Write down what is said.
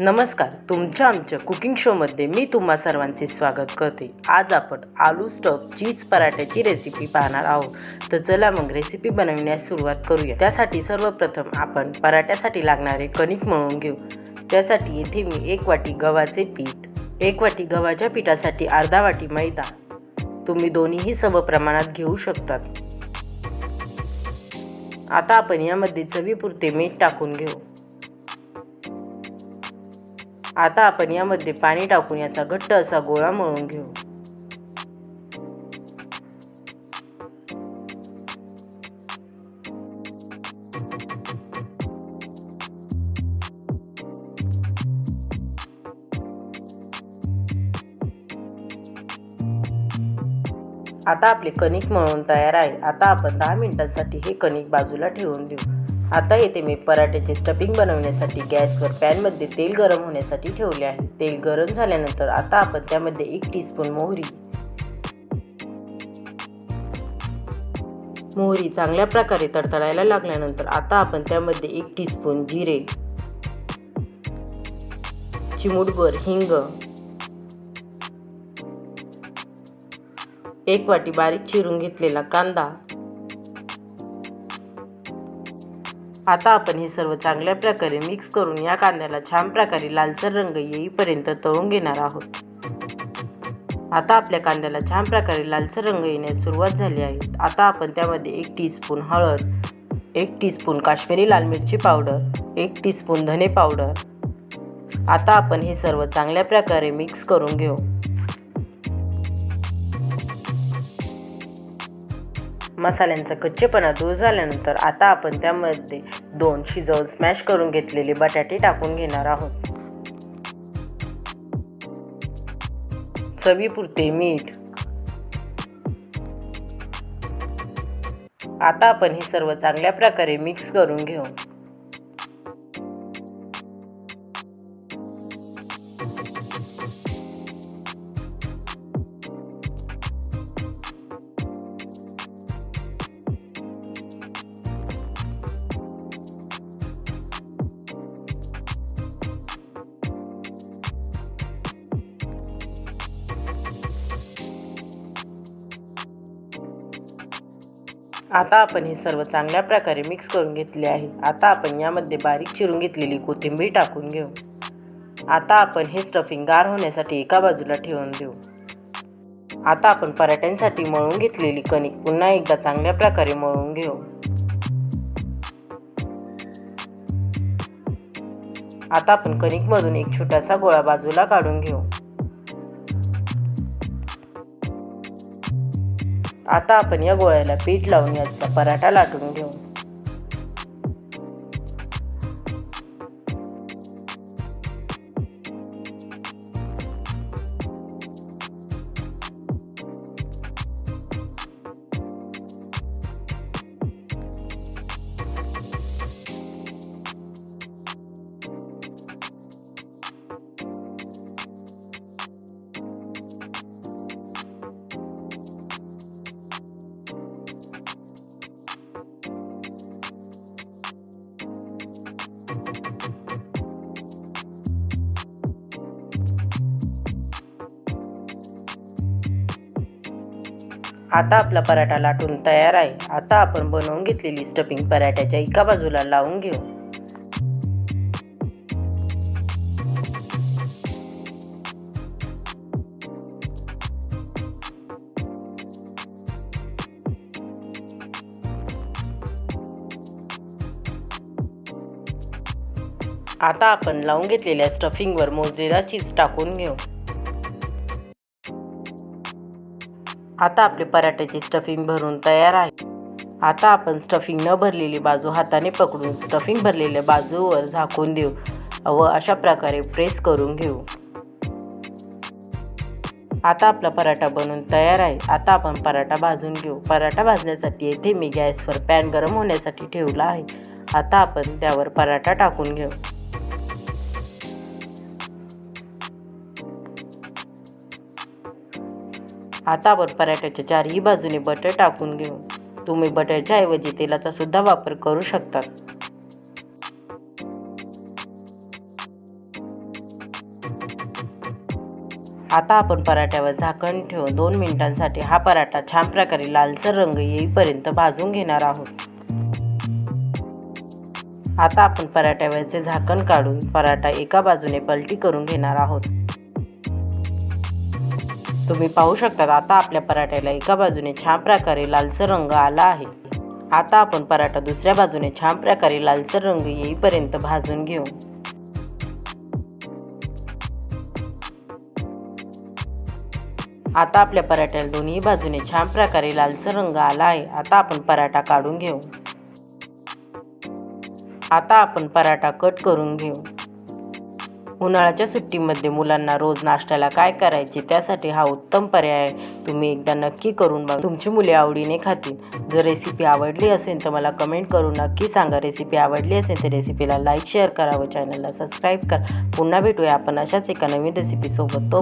नमस्कार तुमच्या आमच्या कुकिंग शोमध्ये मी तुम्हा सर्वांचे स्वागत करते. आज आपण आलू स्टफ चीज पराठ्याची रेसिपी पाहणार आहोत. तर चला मग रेसिपी बनवण्यास सुरुवात करूया. त्यासाठी सर्वप्रथम आपण पराठ्यासाठी लागणारे कणिक मळून घेऊ. त्यासाठी येथे मी एक वाटी गव्हाचे पीठ एक वाटी गव्हाच्या पिठासाठी अर्धा वाटी मैदा. तुम्ही दोन्हीही समप्रमाणात घेऊ शकतात. आता आपण यामध्ये चवीपुरते मीठ टाकून घेऊ. आता आपण यामध्ये पाणी टाकून याचा घट्ट असा गोळा मळून घेऊ. आता आपले कणिक मळून तयार आहे. आता आपण दहा मिनिटांसाठी हे कणिक बाजूला ठेवून देऊ. आता येथे मी पराठ्याचे स्टफिंग बनवण्यासाठी गॅसवर पॅनमध्ये तेल गरम होण्यासाठी ठेवले आहे. तेल गरम झाल्यानंतर आता आपण त्यामध्ये एक टीस्पून मोहरी. मोहरी चांगल्या प्रकारे तडतडायला लागल्यानंतर आता आपण त्यामध्ये एक टीस्पून जिरे चिमूटभर हिंग एक वाटी बारीक चिरून घेतलेला कांदा. आता आपण हे सर्व चांगल्या प्रकारे मिक्स करून या कांद्याला छान प्रकारे लालसर रंग येईपर्यंत तळून घेणार आहोत. आता आपल्या कांद्याला छान प्रकारे लालसर रंग येण्यास सुरुवात झाली आहे. आता आपण त्यामध्ये एक टीस्पून हळद एक टीस्पून काश्मीरी लाल मिरची पावडर एक टीस्पून धने पावडर. आता आपण हे सर्व चांगल्या प्रकारे मिक्स करून घेऊ. मसाल्यांचा कच्चेपणा दूर झाल्यानंतर आता आपण त्यामध्ये दोन शिजवून स्मॅश करून घेतलेले बटाटे टाकून घेणार आहोत. चवीपुरते मीठ. आता आपण हे सर्व चांगल्या प्रकारे मिक्स करून घेऊ. आता आपण हे सर्व चांगल्या प्रकारे मिक्स करून घेतले आहे. आता आपण यामध्ये बारीक चिरून घेतलेली कोथिंबीर टाकून घेऊ. आता आपण हे स्टफिंग गार होण्यासाठी एका बाजूला ठेवून देऊ. आता आपण पराठ्यांसाठी मळून घेतलेली कणिक पुन्हा एकदा चांगल्या प्रकारे मळून घेऊ. आता आपण कणिकमधून एक छोटासा गोळा बाजूला काढून घेऊ. आता आपण या गोळ्याला पीठ लावून याचा पराठा लाटून घेऊ. आता आपला पराठा लाटून तयार आहे. आता आपण बनवून घेतलेली स्टफिंग पराठ्याच्या एका बाजूला लावून घेऊ. आता आपण लावून घेतलेल्या स्टफिंगवर मोजलेला चीज टाकून घेऊ. आता आपले पराठ्याची स्टफिंग भरून तयार आहे. आता आपण स्टफिंग न भरलेली बाजू हाताने पकडून स्टफिंग भरलेल्या बाजूवर झाकून देऊ व अशा प्रकारे प्रेस करून घेऊ. आता आपला पराठा बनून तयार आहे. आता आपण पराठा भाजून घेऊ. पराठा भाजण्यासाठी येथे मी गॅसवर पॅन गरम होण्यासाठी ठेवला आहे. आता आपण त्यावर पराठा टाकून घेऊ. आता आपण पराठ्याच्या चारही बाजूने बटर टाकून घेऊन तुम्ही बटरच्या ऐवजी तेलाचा सुद्धा वापर करू शकतात. आता आपण पराठ्यावर झाकण ठेवून दोन मिनिटांसाठी हा पराठा छान प्रकारे लालसर रंग येईपर्यंत भाजून घेणार आहोत. आता आपण पराठ्यावरचे झाकण काढून पराठा एका बाजूने पलटी करून घेणार आहोत. तुम्ही पाहू शकतात आता आपल्या पराठ्याला एका बाजूने छान प्रकारे लालसर रंग आला आहे. आता आपण पराठा दुसऱ्या बाजूने छान प्रकारे लालसर रंग येईपर्यंत भाजून घेऊ. आता आपल्या पराठ्याला दोन्ही बाजूने छान प्रकारे लालसर रंग आला आहे. आता आपण पराठा काढून घेऊ. आता आपण पराठा कट करून घेऊ. उन्हाळ्याच्या सुट्टीमध्ये मुलांना रोज नाश्त्याला काय करायचे त्यासाठी हा उत्तम पर्याय आहे तुम्ही एकदा नक्की करून बघा. तुमची मुले आवडीने खातील. जर रेसिपी आवडली असेल तर मला कमेंट करून नक्की सांगा. रेसिपी आवडली असेल तर रेसिपीला लाईक शेअर करा व चॅनलला सबस्क्राईब करा. पुन्हा भेटूया आपण अशाच एका नवीन रेसिपीसोबत तो